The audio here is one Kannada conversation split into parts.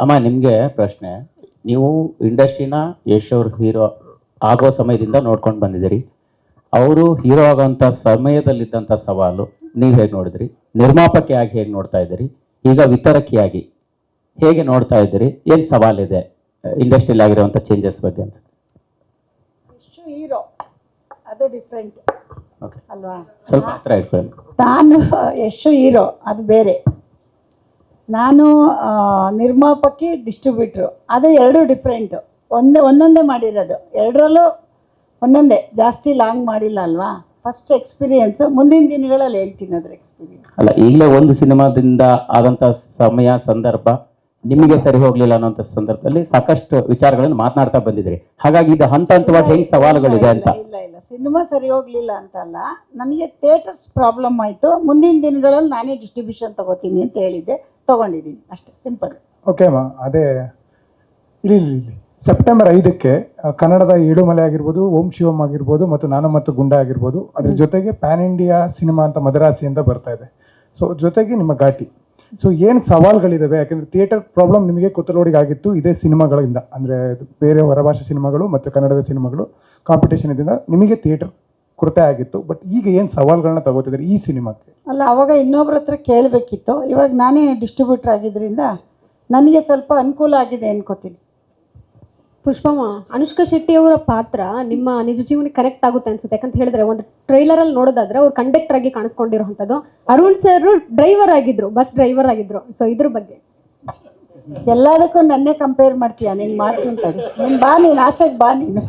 ಅಮ್ಮ ನಿಮಗೆ ಪ್ರಶ್ನೆ. ನೀವು ಇಂಡಸ್ಟ್ರಿನ ಯಶ್ ಅವ್ರ ಹೀರೋ ಆಗೋ ಸಮಯದಿಂದ ನೋಡ್ಕೊಂಡು ಬಂದಿದ್ದೀರಿ. ಅವರು ಹೀರೋ ಆಗೋಂಥ ಸಮಯದಲ್ಲಿದ್ದಂಥ ಸವಾಲು ನೀವು ಹೇಗೆ ನೋಡಿದ್ರಿ? ನಿರ್ಮಾಪಕಿಯಾಗಿ ಹೇಗೆ ನೋಡ್ತಾ ಇದ್ದೀರಿ? ಈಗ ವಿತರಕಿಯಾಗಿ ಹೇಗೆ ನೋಡ್ತಾ ಇದ್ದೀರಿ? ಏನು ಸವಾಲಿದೆ ಇಂಡಸ್ಟ್ರಿಯಲ್ಲಿ ಆಗಿರುವಂಥ ಚೇಂಜಸ್ ಬಗ್ಗೆ ಅಂತ? ಹೀರೋ ಅದು ಡಿಫ್ರೆಂಟ್ ಓಕೆ ಅಲ್ವಾ? ಸ್ವಲ್ಪ ಹತ್ರ ಇಟ್ಕೊಳ್ಳಿ. ನಾನು ಎಷ್ಟು ಹೀರೋ ಅದು ಬೇರೆ. ನಾನು ನಿರ್ಮಾಪಕಿ ಡಿಸ್ಟ್ರಿಬ್ಯೂಟ್ರು ಅದು ಎರಡು ಡಿಫ್ರೆಂಟು ಒಂದೇ ಒಂದೊಂದೇ ಮಾಡಿರೋದು. ಎರಡರಲ್ಲೂ ಒಂದೊಂದೇ. ಜಾಸ್ತಿ ಲಾಂಗ್ ಮಾಡಿಲ್ಲ ಅಲ್ವಾ? ಫಸ್ಟ್ ಎಕ್ಸ್ಪೀರಿಯನ್ಸ್ ಮುಂದಿನ ದಿನಗಳಲ್ಲಿ ಹೇಳ್ತೀನಿ ಅದ್ರ ಎಕ್ಸ್ಪೀರಿಯನ್ಸ್ ಅಲ್ಲ ಈಗಲೇ ಒಂದು ಸಿನಿಮಾದಿಂದ ಆದಂಥ ಸಮಯ ಸಂದರ್ಭ ನಿಮಗೆ ಸರಿ ಹೋಗಲಿಲ್ಲ ಅನ್ನೋಂಥ ಸಂದರ್ಭದಲ್ಲಿ ಸಾಕಷ್ಟು ವಿಚಾರಗಳನ್ನು ಮಾತನಾಡ್ತಾ ಬಂದಿದ್ರಿ ಹಾಗಾಗಿ ಇದು ಹಂತ ಹಂತವಾಗಿ ಹೆಂಗ್ ಸವಾಲುಗಳಿದೆ ಅಂತ. ಇಲ್ಲ ಇಲ್ಲ. ಸಿನಿಮಾ ಸರಿ ಹೋಗ್ಲಿಲ್ಲ ಅಂತಲ್ಲ ನನಗೆ ಥಿಯೇಟರ್ಸ್ ಪ್ರಾಬ್ಲಮ್ ಆಯಿತು. ಮುಂದಿನ ದಿನಗಳಲ್ಲಿ ನಾನೇ ಡಿಸ್ಟ್ರಿಬ್ಯೂಷನ್ ತಗೋತೀನಿ ಅಂತ ಹೇಳಿದ್ದೆ. ತಗೊಂಡಿದ್ದೀನಿ ಅಷ್ಟೇ ಸಿಂಪಲ್ ಓಕೆ ಅಮ್ಮ. ಅದೇ ಇಲ್ಲಿ ಇಲ್ಲಿ ಇಲ್ಲಿ. ಸೆಪ್ಟೆಂಬರ್ ಐದಕ್ಕೆ ಆ, ಕನ್ನಡದ ಏಳುಮಲೆ ಆಗಿರ್ಬೋದು ಓಂ ಶಿವಂ ಆಗಿರ್ಬೋದು ಮತ್ತು ನಾನು ಮತ್ತು ಗುಂಡ ಆಗಿರ್ಬೋದು ಅದ್ರ ಜೊತೆಗೆ ಪ್ಯಾನ್ ಇಂಡಿಯಾ ಸಿನಿಮಾ ಅಂತ ಮದರಾಸಿ ಅಂತ ಬರ್ತಾ ಇದೆ. ಸೊ ಜೊತೆಗೆ ನಿಮ್ಮ ಘಾಟಿ. ಸೊ ಏನು ಸವಾಲ್ಗಳಿದಾವೆ? ಯಾಕಂದ್ರೆ ಥಿಯೇಟರ್ ಪ್ರಾಬ್ಲಮ್ ನಿಮಗೆ ಕೊತ್ತಲೋಡಿಗೆ ಆಗಿತ್ತು ಇದೇ ಸಿನಿಮಾಗಳಿಂದ ಅಂದರೆ ಬೇರೆ ಹೊರಭಾಷೆ ಸಿನಿಮಾಗಳು ಮತ್ತು ಕನ್ನಡದ ಸಿನಿಮಾಗಳು ಕಾಂಪಿಟೇಷನ್ ಇದರಿಂದ ನಿಮಗೆ ಥಿಯೇಟರ್ ಕೊರತೆ ಆಗಿತ್ತು. ಬಟ್ ಈಗ ಏನು ಸವಾಲುಗಳನ್ನ ತಗೋತಿದ್ದಾರೆ ಈ ಸಿನಿಮಾಕ್ಕೆ? ಅಲ್ಲ ಅವಾಗ ಇನ್ನೊಬ್ರ ಹತ್ರ ಕೇಳಬೇಕಿತ್ತು. ಇವಾಗ ನಾನೇ ಡಿಸ್ಟ್ರಿಬ್ಯೂಟರ್ ಆಗಿದ್ದರಿಂದ ನನಗೆ ಸ್ವಲ್ಪ ಅನುಕೂಲ ಆಗಿದೆ ಅನ್ಕೋತೀನಿ. ಪುಷ್ಪಮ್ಮ ಅನುಷ್ಕಾ ಶೆಟ್ಟಿ ಅವರ ಪಾತ್ರ ನಿಮ್ಮ ನಿಜ ಜೀವನಕ್ಕೆ ಕನೆಕ್ಟ್ ಆಗುತ್ತೆ ಅನ್ಸುತ್ತೆ. ಯಾಕಂತ ಹೇಳಿದ್ರೆ ಒಂದು ಟ್ರೈಲರ್ ಅಲ್ಲಿ ನೋಡೋದಾದ್ರೆ ಅವ್ರು ಕಂಡಕ್ಟರ್ ಆಗಿ ಕಾಣಿಸ್ಕೊಂಡಿರುವಂಥದ್ದು. ಅರುಣ್ ಸರ್ ಡ್ರೈವರ್ ಆಗಿದ್ರು ಬಸ್ ಡ್ರೈವರ್ ಆಗಿದ್ರು. ಸೊ ಇದ್ರ ಬಗ್ಗೆ. ಎಲ್ಲದಕ್ಕೂ ನನ್ನೇ ಕಂಪೇರ್ ಮಾಡ್ತೀಯ? ನೀನು ಮಾಡ್ತೀನಿ ತಡಿ. ನೀನು ಬಾ ನೀನು ಆಚೆಗೆ ಬಾ ನೀನು.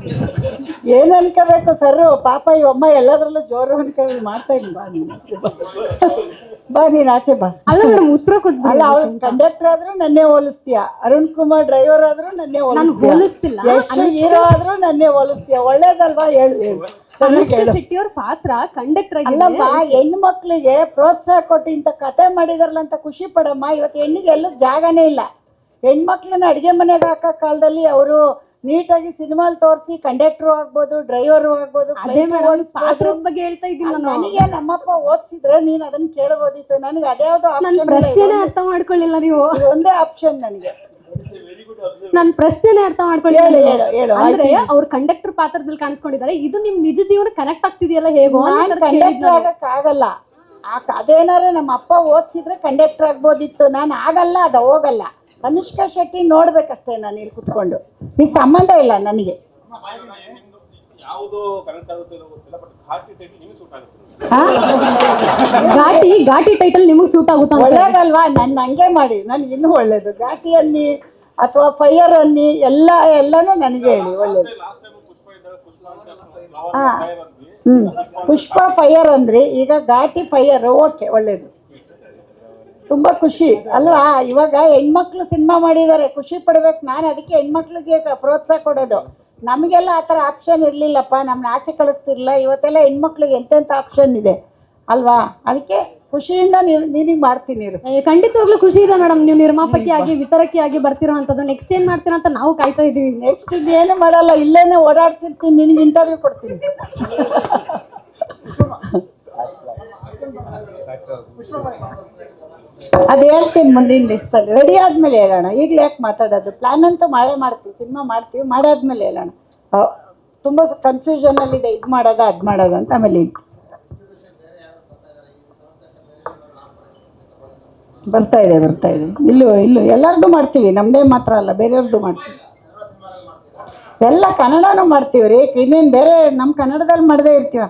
ಏನು ಅನ್ಕೋಬೇಕು ಸರ್? ಪಾಪ ಈ ಅಮ್ಮ ಎಲ್ಲದರಲ್ಲೂ ಜೋರು ಅನ್ಕೊಂಡು ಮಾಡ್ತಾ ಇದ್ದೀನಿ ಬಾ ನೀನು ಆಚೆ ಬಾ. ಬಾ ನೀನು ಆಚೆ ಬಾ. ಅಲ್ಲ ಮೇಡಮ್ ಉತ್ತರ ಕೊಟ್ಟು ಅಲ್ಲ ಅವ್ಳು ಕಂಡಕ್ಟರ್ ಆದ್ರೂ ನನ್ನೇ ಹೋಲಿಸ್ತೀಯ? ಅರುಣ್ ಕುಮಾರ್ ಡ್ರೈವರ್ ಆದ್ರೂ ನನ್ನೇ ನಾನು ಹೋಲಿಸ್ತಿಲ್ಲ. ಎಷ್ಟು ಹೀರೋ ಆದ್ರೂ ನನ್ನೇ ಹೋಲಿಸ್ತೀಯ? ಒಳ್ಳೇದಲ್ವಾ? ಹೇಳು ಹೇಳು. ಶೆಟ್ಟಿಯವ್ರ ಪಾತ್ರ ಕಂಡಕ್ಟರ್ ಅಲ್ಲಮ್ಮ ಹೆಣ್ಣು ಮಕ್ಕಳಿಗೆ ಪ್ರೋತ್ಸಾಹ ಕೊಟ್ಟು ಇಂಥ ಕತೆ ಮಾಡಿದಾರಲ್ಲ ಅಂತ ಖುಷಿ ಪಡಮ್ಮ. ಇವತ್ತು ಹೆಣ್ಣಿಗೆ ಎಲ್ಲೂ ಜಾಗನೇ ಇಲ್ಲ. ಹೆಣ್ಮಕ್ಳನ್ನ ಅಡುಗೆ ಮನೆಗೆ ಹಾಕೋ ಕಾಲದಲ್ಲಿ ಅವರು ನೀಟಾಗಿ ಸಿನಿಮಾಲ್ ತೋರಿಸಿ ಕಂಡಕ್ಟ್ರು ಆಗ್ಬೋದು ಡ್ರೈವರು ಆಗ್ಬೋದು ಅದೇ ಮೇಡಮ್ ಪಾತ್ರದ ಬಗ್ಗೆ ಹೇಳ್ತಾ ಇದ್ದೀನಿ ನಾನು. ನನಗೆ ನಮ್ಮಪ್ಪ ಓದಿಸಿದ್ರೆ ನೀನು ಅದನ್ನ ಕೇಳಬಹುದಿತ್ತು ನನಗೆ ಅದ್ಯಾವುದೋ ನನ್ನ ಪ್ರಶ್ನೆನೇ ಅರ್ಥ ಮಾಡ್ಕೊಳ್ಳಿಲ್ಲ ನೀವು. ಒಂದೇ ಆಪ್ಷನ್ ನನಗೆ. ನನ್ನ ಪ್ರಶ್ನೆನೇ ಅರ್ಥ ಮಾಡ್ಕೊಳ್ಳಿ ಅಂದ್ರೆ ಅವ್ರ ಕಂಡಕ್ಟರ್ ಪಾತ್ರದಲ್ಲಿ ಕಾಣಿಸ್ಕೊಂಡಿದ್ದಾರೆ. ಇದು ನಿಮ್ ನಿಜ ಜೀವನ ಕನೆಕ್ಟ್ ಆಗ್ತಿದೆಯಲ್ಲ ಹೇಗೋ ಆಗಲ್ಲ ಅದೇನಾರ ನಾನು. ನಮ್ಮ ಅಪ್ಪ ಓದಿಸಿದ್ರೆ ಕಂಡಕ್ಟರ್ ಆಗ್ಬೋದಿತ್ತು. ನಾನು ಆಗಲ್ಲ ಅದು ಹೋಗಲ್ಲ. ಅನುಷ್ಕಾ ಶೆಟ್ಟಿ ನೋಡ್ಬೇಕಷ್ಟೇ ನಾನು ಇಲ್ಲಿ ಕುತ್ಕೊಂಡು. ಇದು ಸಂಬಂಧ ಇಲ್ಲ ನನಗೆ. ಘಾಟಿ ಟೈಟಲ್ ನಿಮಗೆ ಸೂಟ್ ಆಗುತ್ತೆ. ಹಾ? ಘಾಟಿ ಟೈಟಲ್ ನಿಮಗೆ ಸೂಟ್ ಆಗುತ್ತಾ ಒಳ್ಳೇದಲ್ವಾ? ನನ್ನ ಹಂಗೆ ಮಾಡಿ. ನನಗೆ ಇನ್ನೂ ಒಳ್ಳೇದು. ಘಾಟಿಯಲ್ಲಿ ಅಥವಾ ಫೈಯರ್ ಅಲ್ಲಿ ಎಲ್ಲ ಎಲ್ಲನೂ ನನಗೆ ಹೇಳಿ ಒಳ್ಳೇದು. ಲಾಸ್ಟ್ ಟೈಮ್ ಪುಷ್ಪ ಇದ್ದಾಗ ಪುಷ್ಪ ಅಂತ ಹಾ. ಪುಷ್ಪ ಫೈರ್ ಅಂದ್ರಿ ಈಗ ಘಾಟಿ ಫೈಯರ್ ಓಕೆ ಒಳ್ಳೇದು. ತುಂಬಾ ಖುಷಿ. ಅಲ್ವಾ? ಇವಾಗ ಹೆಣ್ಮಕ್ಳು ಸಿನಿಮಾ ಮಾಡಿದ್ದಾರೆ. ಖುಷಿ ಪಡ್ಬೇಕು. ನಾನು ಅದಕ್ಕೆ ಹೆಣ್ಮಕ್ಳಿಗೆ ಪ್ರೋತ್ಸಾಹ ಕೊಡೋದು. ನಮಗೆಲ್ಲ ಆ ಥರ ಆಪ್ಷನ್ ಇರಲಿಲ್ಲಪ್ಪ. ನಮ್ಮನ್ನ ಆಚೆ ಕಳಿಸ್ತಿರ್ಲಿಲ್ಲ ಇವತ್ತೆಲ್ಲ ಹೆಣ್ಮಕ್ಳಿಗೆ ಎಂತೆಂಥ ಆಪ್ಷನ್ ಇದೆ? ಅಲ್ವಾ? ಅದಕ್ಕೆ ಖುಷಿಯಿಂದ ನೀವು ನೀನಿಗೆ ಮಾಡ್ತೀನಿ ಖಂಡಿತವಾಗ್ಲೂ ಖುಷಿ ಇದೆ ಮೇಡಮ್. ನೀವು ನಿರ್ಮಾಪಕಿ ಆಗಿ ವಿತರಕಿ ಆಗಿ ಬರ್ತಿರೋವಂಥದ್ದು. ನೆಕ್ಸ್ಟ್ ಏನು ಮಾಡ್ತೀರಾ ಅಂತ ನಾವು ಕಾಯ್ತಾ ಇದ್ದೀವಿ. ನೆಕ್ಸ್ಟ್ ಏನು ಮಾಡಲ್ಲ. ಇಲ್ಲೇನೆ ಓಡಾಡ್ತಿರ್ತೀನಿ. ನಿನಗೆ ಇಂಟರ್ವ್ಯೂ ಕೊಡ್ತೀನಿ. ಅದು ಹೇಳ್ತೀನಿ ಮುಂದಿನ ದಿವಸದಲ್ಲಿ. ರೆಡಿ ಆದ್ಮೇಲೆ ಹೇಳೋಣ. ಈಗಲೇ ಯಾಕೆ ಮಾತಾಡೋದು? ಪ್ಲಾನ್ ಅಂತೂ ಮಾಡೇ ಮಾಡ್ತೀವಿ. ಸಿನಿಮಾ ಮಾಡ್ತೀವಿ. ಮಾಡಾದ್ಮೇಲೆ ಹೇಳೋಣ. ತುಂಬ ಕನ್ಫ್ಯೂಷನಲ್ಲಿದೆ ಇದು. ಮಾಡೋದ, ಅದು ಮಾಡೋದ ಅಂತ ಆಮೇಲೆ ಬರ್ತಾ ಇದೆ ಬರ್ತಾ ಇದೆ. ಇಲ್ಲೂ ಇಲ್ಲೂ. ಎಲ್ಲರದ್ದು ಮಾಡ್ತೀವಿ. ನಮ್ಮದೇ ಮಾತ್ರ ಅಲ್ಲ. ಬೇರೆಯವ್ರದ್ದು ಮಾಡ್ತೀವಿ. ಎಲ್ಲ ಕನ್ನಡನೂ ಮಾಡ್ತೀವಿ ರೀ. ಇನ್ನೇನು ಬೇರೆ ನಮ್ಮ ಕನ್ನಡದಲ್ಲಿ ಮಾಡದೇ ಇರ್ತೀವ?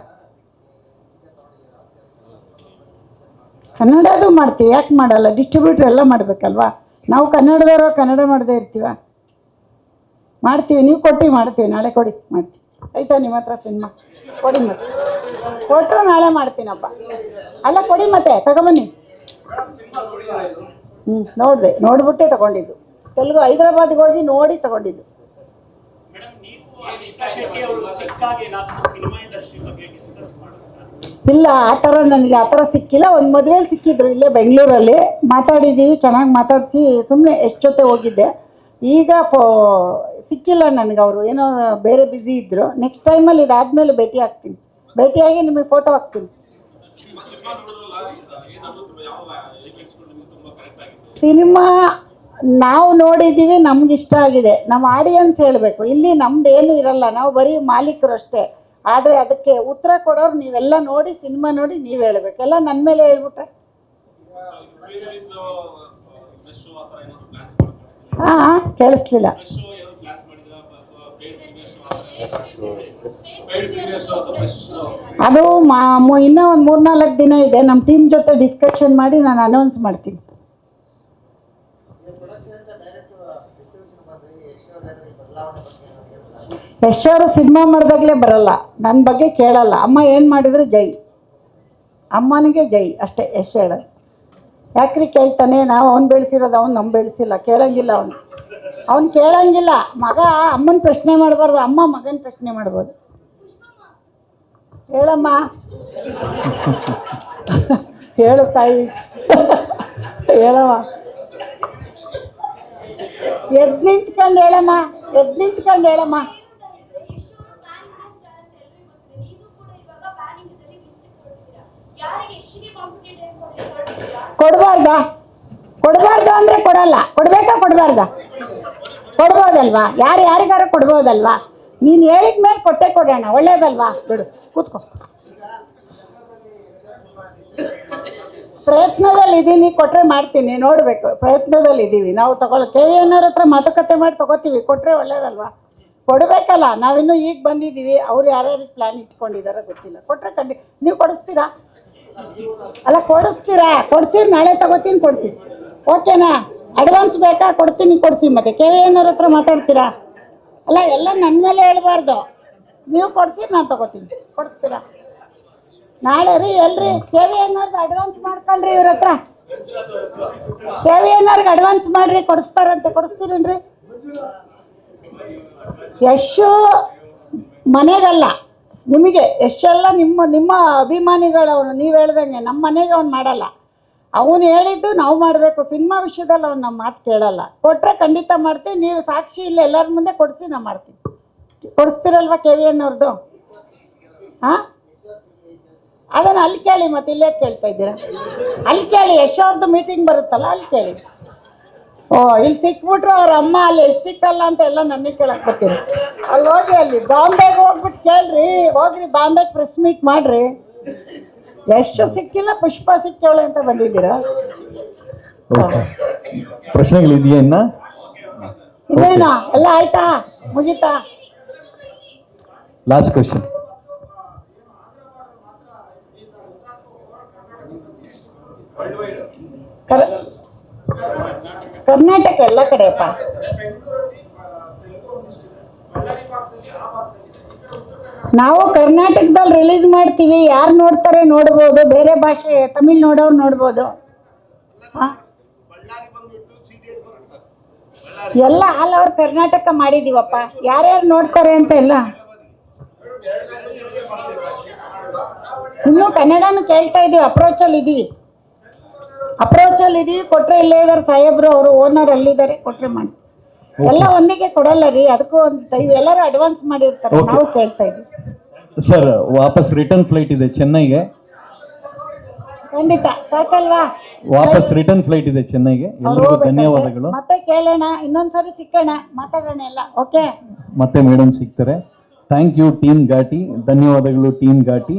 ಕನ್ನಡದು ಮಾಡ್ತೀವಿ. ಯಾಕೆ ಮಾಡಲ್ಲ? ಡಿಸ್ಟ್ರಿಬ್ಯೂಟ್ರ್ ಎಲ್ಲ ಮಾಡಬೇಕಲ್ವಾ? ನಾವು ಕನ್ನಡದವರು, ಕನ್ನಡ ಮಾಡದೇ ಇರ್ತೀವ? ಮಾಡ್ತೀವಿ. ನೀವು ಕೊಟ್ಟು ಮಾಡ್ತೀವಿ. ನಾಳೆ ಕೊಡಿ. ಮಾಡ್ತೀವಿ. ಆಯ್ತಾ? ನಿಮ್ಮ ಹತ್ರ ಸಿನಿಮಾ. ಕೊಡಿ ಮತ್ತೆ. ಕೊಟ್ಟರೆ ನಾಳೆ ಮಾಡ್ತೀನಪ್ಪ. ಅಲ್ಲ, ಕೊಡಿ ಮತ್ತೆ. ತಗೊಂಬನ್ನಿ. ಹ್ಞೂ ನೋಡಿದೆ. ನೋಡಿಬಿಟ್ಟೆ ತಗೊಂಡಿದ್ದು. ತೆಲುಗು ಹೈದರಾಬಾದಿಗೆ ಹೋಗಿ ನೋಡಿ ತಗೊಂಡಿದ್ದು. ಅವರು ಏನಾದರೂ ಸಿನಿಮಾ ಇಂಡಸ್ಟ್ರಿ ಬಗ್ಗೆ ಡಿಸ್ಕಸ್ ಮಾಡಿದ್ರೆ ಇಲ್ಲ, ಆ ಥರ ನನಗೆ ಆ ಥರ ಸಿಕ್ಕಿಲ್ಲ. ಒಂದು ಮದುವೆಯಲ್ಲಿ ಸಿಕ್ಕಿದ್ರು ಇಲ್ಲೇ ಬೆಂಗಳೂರಲ್ಲಿ. ಮಾತಾಡಿದ್ದೀವಿ ಚೆನ್ನಾಗಿ ಮಾತಾಡಿಸಿ ಸುಮ್ಮನೆ ಎಷ್ಟು ಜೊತೆ ಹೋಗಿದ್ದೆ. ಈಗ ಫೋ, ಸಿಕ್ಕಿಲ್ಲ ನನಗೆ ಅವರು. ಏನೋ ಬೇರೆ ಬ್ಯುಸಿ ಇದ್ದರು ನೆಕ್ಸ್ಟ್ ಟೈಮಲ್ಲಿ ಇದಾದಮೇಲೆ ಭೇಟಿ ಆಗ್ತೀನಿ. ಭೇಟಿಯಾಗಿ ನಿಮಗೆ ಫೋಟೋ ಹಾಕ್ತೀನಿ. ಸಿನಿಮಾ ನಾವು ನೋಡಿದ್ದೀವಿ ನಮ್ಗೆ ಇಷ್ಟ ಆಗಿದೆ. ನಮ್ಮ ಆಡಿಯನ್ಸ್ ಹೇಳಬೇಕು. ಇಲ್ಲಿ ನಮ್ದು ಏನೂ ಇರಲ್ಲ. ನಾವು ಬರೀ ಮಾಲೀಕರು ಅಷ್ಟೇ. ಆದರೆ ಅದಕ್ಕೆ ಉತ್ತರ ಕೊಡೋರು ನೀವೆಲ್ಲ ನೋಡಿ, ಸಿನಿಮಾ ನೋಡಿ ನೀವು ಹೇಳಬೇಕು. ಎಲ್ಲ ನನ್ನ ಮೇಲೆ ಹೇಳ್ಬಿಟ್ರೆ. ಹಾಂ ಕೇಳಿಸ್ಲಿಲ್ಲ. ಅದು ಮಾ ಇನ್ನೂ ಒಂದು ಮೂರ್ನಾಲ್ಕು ದಿನ ಇದೆ. ನಮ್ಮ ಟೀಮ್ ಜೊತೆ ಡಿಸ್ಕಷನ್ ಮಾಡಿ ನಾನು ಅನೌನ್ಸ್ ಮಾಡ್ತೀನಿ. ಯಶ್ ಸಿನಿಮಾ ಮಾಡಿದಾಗಲೇ ಬರಲ್ಲ. ನನ್ನ ಬಗ್ಗೆ ಕೇಳಲ್ಲ. ಅಮ್ಮ ಏನು ಮಾಡಿದ್ರು ಜೈ. ಅಮ್ಮನಿಗೆ ಜೈ ಅಷ್ಟೇ ಯಶ್ ಹೇಳೋದು ಯಾಕ್ರಿ ಕೇಳ್ತಾನೆ? ನಾವು ಅವ್ನು ಬೆಳೆಸಿರೋದು ಅವ್ನು ನಮ್ಮ ಬೆಳೆಸಿಲ್ಲ. ಕೇಳೋಂಗಿಲ್ಲ ಅವನು. ಅವ್ನು ಕೇಳೋಂಗಿಲ್ಲ. ಮಗ ಅಮ್ಮನ ಪ್ರಶ್ನೆ ಮಾಡಬಾರ್ದು. ಅಮ್ಮ ಮಗನ ಪ್ರಶ್ನೆ ಮಾಡ್ಬೋದು. ಹೇಳಮ್ಮ. ಹೇಳು ತಾಯಿ. ಹೇಳಮ್ಮ. ಎದ್ ನಿಂತ್ಕೊಂಡು ಹೇಳಮ್ಮ. ಎದ್ ನಿಂತ್ಕೊಂಡು ಹೇಳಮ್ಮ. ಕೊಡಬಾರ್ದ? ಕೊಡಬಾರ್ದು ಅಂದರೆ ಕೊಡಲ್ಲ. ಕೊಡಬೇಕಾ ಕೊಡಬಾರ್ದ? ಕೊಡ್ಬೋದಲ್ವಾ? ಯಾರು ಯಾರಿಗಾರು ಕೊಡ್ಬೋದಲ್ವಾ? ನೀನು ಹೇಳಿದ ಮೇಲೆ ಕೊಟ್ಟೆ ಕೊಡೋಣ ಒಳ್ಳೇದಲ್ವಾ? ಬಿಡು, ಕೂತ್ಕೊ. ಪ್ರಯತ್ನದಲ್ಲಿ ಇದ್ದೀನಿ ಕೊಟ್ಟರೆ ಮಾಡ್ತೀನಿ, ನೋಡಬೇಕು. ಪ್ರಯತ್ನದಲ್ಲಿ ಇದ್ದೀವಿ ನಾವು ತಗೊಳ್, ಕೆ ವಿ ಹತ್ರ ಮಾತುಕತೆ ಮಾಡಿ ತಗೋತೀವಿ ಕೊಟ್ಟರೆ ಒಳ್ಳೇದಲ್ವಾ? ಕೊಡಬೇಕಲ್ಲ, ನಾವಿನ್ನೂ ಈಗ ಬಂದಿದ್ದೀವಿ, ಅವ್ರು ಯಾರ್ಯಾರು ಪ್ಲ್ಯಾನ್ ಇಟ್ಕೊಂಡಿದ್ದಾರೋ ಗೊತ್ತಿಲ್ಲ. ಕೊಟ್ಟರೆ ಖಂಡಿತ ನೀವು ಕೊಡಿಸ್ತೀರಾ? ಅಲ್ಲ, ಕೊಡಿಸ್ತೀರಾ? ಕೊಡ್ಸಿರಿ, ನಾಳೆ ತಗೋತೀನಿ, ಕೊಡಿಸಿ. ಓಕೆನಾ? ಅಡ್ವಾನ್ಸ್ ಬೇಕಾ? ಕೊಡ್ತೀನಿ, ಕೊಡಿಸಿ. ಮತ್ತೆ ಕೆ ವಿ ಹತ್ರ ಮಾತಾಡ್ತೀರಾ? ಅಲ್ಲ, ಎಲ್ಲ ನನ್ನ ಮೇಲೆ ಹೇಳ್ಬಾರ್ದು. ನೀವು ಕೊಡ್ಸಿ, ನಾನು ತಗೋತೀನಿ. ಕೊಡಿಸ್ತೀರಾ? ನಾಳೆ ರೀ, ಎಲ್ರಿ? ಕೆ ವಿ ಎನ್ನವ್ರದ್ದು ಅಡ್ವಾನ್ಸ್ ಮಾಡ್ಕೊಳ್ರಿ ಇವ್ರ ಹತ್ರ. ಕೆ ವಿ ಎನ್ನವ್ರಿಗೆ ಅಡ್ವಾನ್ಸ್ ಮಾಡಿರಿ, ಕೊಡಿಸ್ತಾರಂತೆ. ಕೊಡಿಸ್ತೀರೇನ್ರಿ? ಯಶು ಮನೆಗಲ್ಲ. ನಿಮಗೆ ಎಷ್ಟೆಲ್ಲ ನಿಮ್ಮ ನಿಮ್ಮ ಅಭಿಮಾನಿಗಳು ಅವನು, ನೀವು ಹೇಳ್ದಂಗೆ ನಮ್ಮ ಮನೆಗೆ ಅವ್ನು ಮಾಡಲ್ಲ. ಅವನು ಹೇಳಿದ್ದು ನಾವು ಮಾಡಬೇಕು, ಸಿನಿಮಾ ವಿಷಯದಲ್ಲಿ ಅವ್ನು ನಮ್ಮ ಮಾತು ಕೇಳಲ್ಲ. ಕೊಟ್ಟರೆ ಖಂಡಿತ ಮಾಡ್ತೀವಿ ನೀವು ಸಾಕ್ಷಿ ಇಲ್ಲ, ಎಲ್ಲರ ಮುಂದೆ ಕೊಡಿಸಿ ನಾವು ಮಾಡ್ತೀವಿ ಕೊಡಿಸ್ತೀರಲ್ವ ಕೆ ವಿ ಎನ್ನವ್ರದ್ದು ಹಾಂ? ಅದನ್ನು ಅಲ್ಲಿ ಕೇಳಿ, ಮತ್ತೆ ಇಲ್ಲೇ ಕೇಳ್ತಾ ಇದ್ದೀರಾ? ಅಲ್ಲಿ ಕೇಳಿ ಯಶೋರ್ದು ಮೀಟಿಂಗ್ ಬರುತ್ತಲ್ಲ, ಅಲ್ಲಿ ಕೇಳಿ. ಓ, ಇಲ್ಲಿ ಸಿಕ್ಬಿಟ್ರು ಅವ್ರ ಅಮ್ಮ, ಅಲ್ಲಿ ಎಷ್ಟು ಸಿಕ್ಕಲ್ಲ ಅಂತ ಎಲ್ಲ ನನಗೆ ಕೇಳಕ್ ಬರ್ತೀರಿ ಅಲ್ಲಿ ಹೋಗಿ ಅಲ್ಲಿ ಬಾಂಬೆಗೆ ಹೋಗ್ಬಿಟ್ಟು ಕೇಳ್ರಿ. ಹೋಗ್ರಿ ಬಾಂಬೆ ಪ್ರೆಸ್ ಮೀಟ್ ಮಾಡ್ರಿ. ಎಷ್ಟು ಸಿಕ್ಕಿಲ್ಲ ಪುಷ್ಪ ಸಿಕ್ಕವಳೆ ಅಂತ ಬಂದಿದ್ದೀರಾ? ಪ್ರಶ್ನೆಗಳು ಪ್ರಶ್ನೆಗಳಿದೆಯಾ ಇನ್ನ? ಇನ್ನೇನಾ? ಎಲ್ಲ ಆಯ್ತಾ? ಮುಗೀತಾ? ಲಾಸ್ಟ್ ಕ್ವಶನ್ ಕರ್ ಕರ್ನಾಟಕ ಎಲ್ಲ ಕಡೆಯಪ್ಪ. ನಾವು ಕರ್ನಾಟಕದಲ್ಲಿ ರಿಲೀಸ್ ಮಾಡ್ತೀವಿ ಯಾರು ನೋಡ್ತಾರೆ ನೋಡ್ಬೋದು ಬೇರೆ ಭಾಷೆ ತಮಿಳ್ ನೋಡೋರು ನೋಡ್ಬೋದು. ಹಾ? ಎಲ್ಲ ಆಲ್ ಓವರ್ ಕರ್ನಾಟಕ ಮಾಡಿದೀವಪ್ಪ. ಯಾರ್ಯಾರು ನೋಡ್ತಾರೆ ಅಂತ ಎಲ್ಲ. ಇನ್ನೂ ಕನ್ನಡನು ಕೇಳ್ತಾ ಇದೀವಿ ಅಪ್ರೋಚಲ್ಲಿ ಇದ್ದೀವಿ ಅಪ್ರೋಚಲ್ಲಿ ಇದೀವಿ ಕೊಟ್ರೆ ಇಲ್ಲೇ ಇದಾರೆ ಸಾಹೇಬ್ರು ಅವರು ಓನರ್ ಅಲ್ಲಿದ್ದಾರೆ ಕೊಟ್ರೆ ಮಾಡಿ ಎಲ್ಲ ಒಂದಿಗೆ ಕೊಡಲ್ಲ ರೀ ಅದಕ್ಕೂ ಒಂದು ಎಲ್ಲರೂ ಅಡ್ವಾನ್ಸ್ ಮಾಡಿರ್ತಾರೆ Okay. ನಾವು ಕೇಳ್ತಾ ಇದ್ವಿ. ಸರ್ ವಾಪಸ್ ರಿಟರ್ನ್ ಫ್ಲೈಟ್ ಇದೆ ಚೆನ್ನೈಗೆ? ಖಂಡಿತ ಸಾಕಲ್ವಾ? ವಾಪಸ್ ರಿಟರ್ನ್ ಫ್ಲೈಟ್ ಇದೆ ಚೆನ್ನೈಗೆ? ಅವ್ರು ಎಲ್ರಿಗೂ ಹೋಗ್ಬೇಕಂತೆ. ಧನ್ಯವಾದಗಳು. ಮತ್ತೆ ಕೇಳೋಣ ಇನ್ನೊಂದ್ಸರಿ ಸಿಕ್ಕೋಣ ಮಾತಾಡೋಣ ಎಲ್ಲ ಓಕೆ ಮತ್ತೆ ಮೇಡಮ್ ಸಿಗ್ತಾರೆ. ಥ್ಯಾಂಕ್ ಯು ಟೀಮ್ ಘಾಟಿ ಧನ್ಯವಾದಗಳು ಟೀಮ್ ಘಾಟಿ